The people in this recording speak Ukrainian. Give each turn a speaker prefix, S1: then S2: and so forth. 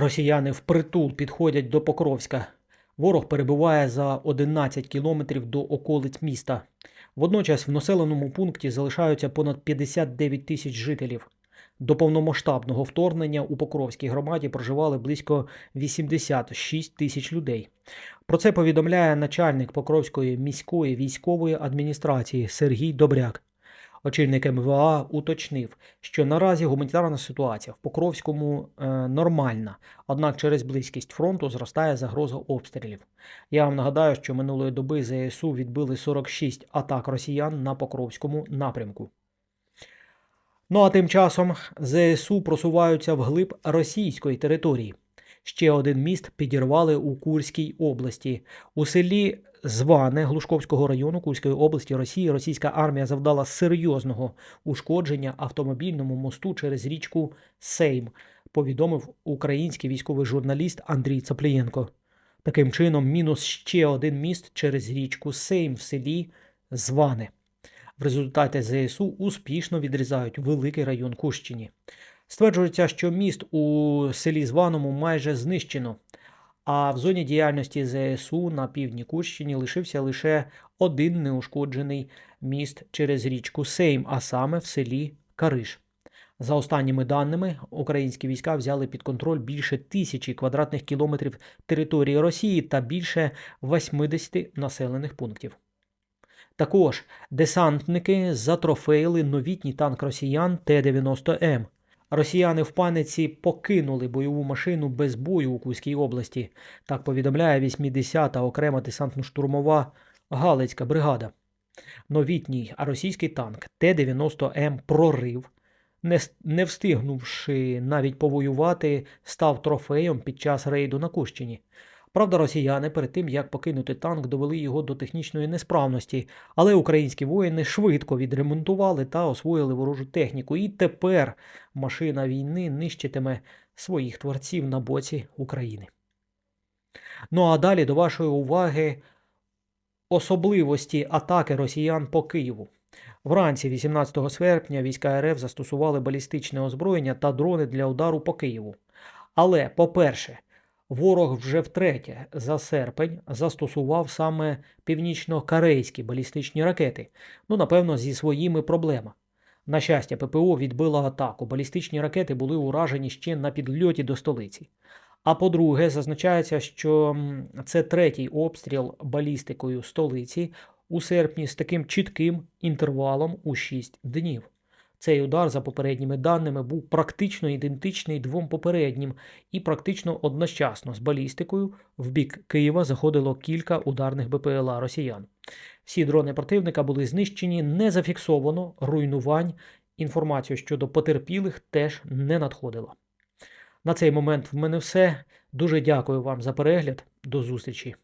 S1: Росіяни впритул підходять до Покровська. Ворог перебуває за 11 кілометрів до околиць міста. Водночас в населеному пункті залишаються понад 59 тисяч жителів. До повномасштабного вторгнення у Покровській громаді проживали близько 86 тисяч людей. Про це повідомляє начальник Покровської міської військової адміністрації Сергій Добряк. Очільник МВА уточнив, що наразі гуманітарна ситуація в Покровському е, нормальна, однак через близькість фронту зростає загроза обстрілів. Я вам нагадаю, що минулої доби ЗСУ відбили 46 атак росіян на Покровському напрямку. Ну а тим часом ЗСУ просуваються вглиб російської території. Ще один міст підірвали у Курській області. У селі Зване Глушковського району Курської області Росії російська армія завдала серйозного ушкодження автомобільному мосту через річку Сейм, повідомив український військовий журналіст Андрій Цаплієнко. Таким чином, мінус ще один міст через річку Сейм в селі Зване. В результаті ЗСУ успішно відрізають великий район Кущині. Стверджується, що міст у селі Званому майже знищено, а в зоні діяльності ЗСУ на півдні Кущині лишився лише один неушкоджений міст через річку Сейм, а саме в селі Кариш. За останніми даними, українські війська взяли під контроль більше тисячі квадратних кілометрів території Росії та більше 80 населених пунктів. Також десантники затрофеїли новітній танк росіян Т-90М. Росіяни в паниці покинули бойову машину без бою у Кузькій області. Так повідомляє 80-та окрема десантно-штурмова Галицька бригада. Новітній російський танк Т-90М прорив, не, встигнувши навіть повоювати, став трофеєм під час рейду на Кущині. Правда, росіяни перед тим, як покинути танк, довели його до технічної несправності, але українські воїни швидко відремонтували та освоїли ворожу техніку. І тепер машина війни нищитиме своїх творців на боці України. Ну а далі до вашої уваги особливості атаки росіян по Києву. Вранці 18 серпня війська РФ застосували балістичне озброєння та дрони для удару по Києву. Але, по-перше, ворог вже втретє за серпень застосував саме північно-корейські балістичні ракети, ну, напевно, зі своїми проблемами. На щастя, ППО відбило атаку. Балістичні ракети були уражені ще на підльоті до столиці. А по-друге, зазначається, що це третій обстріл балістикою столиці у серпні з таким чітким інтервалом у 6 днів. Цей удар, за попередніми даними, був практично ідентичний двом попереднім, і практично одночасно з балістикою в бік Києва заходило кілька ударних БПЛА росіян. Всі дрони противника були знищені, не зафіксовано руйнувань. Інформацію щодо потерпілих теж не надходила. На цей момент в мене все. Дуже дякую вам за перегляд. До зустрічі!